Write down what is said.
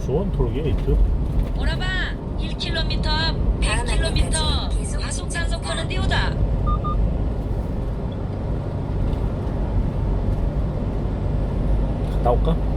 수원 톨게이트 오라바 1km 앞 100km 과속 단속하는 데오다. 갔다 올까?